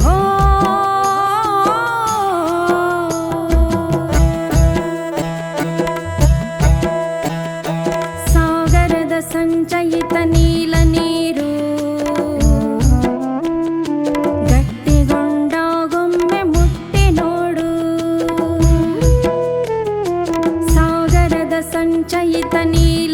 Oh, నీల నీరు. గట్టిగొండ గొమ్మె ముట్టి node. సాగರದ ಸಂಚಯಿತ ನೀರು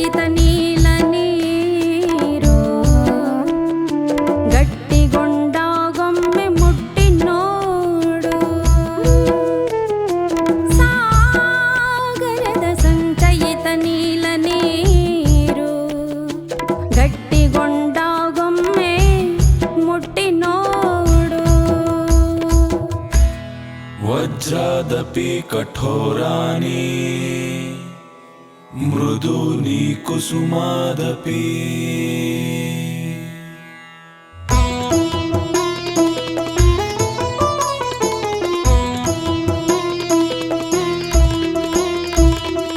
ఈత నీల నీరు. గట్టిగొండ గొమ్మె ముట్టినోడు. సాగರದ సంచయిత నీల నీరు. గట్టిగొండ గొమ్మె ముట్టినోడు. వజ్రదపి కఠోరాణి. ಮೃದುನಿ ಕುಸುಮಾದಪಿ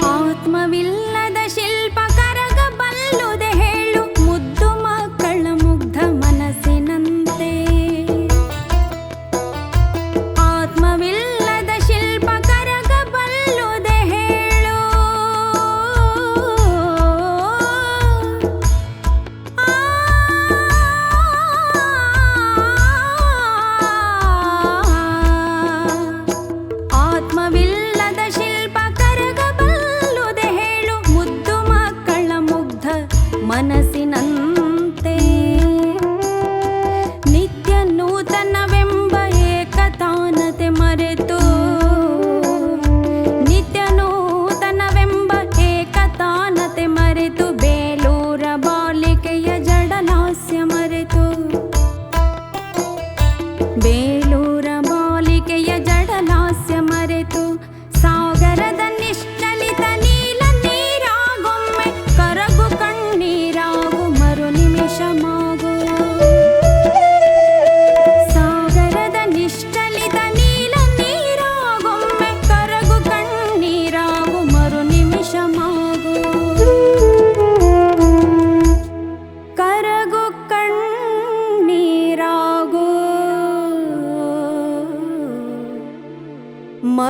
ಆತ್ಮವಿಲ್ಲದ ಶಿಲ್ಪ ಕರಗಬಲ್ಲುದೆ ಹೇಳು ಮುದ್ದು ಮಕ್ಕಳ ಮುಗ್ಧ ಮನಸ್ಸಿನಂತೆ. ಆತ್ಮ मरे तो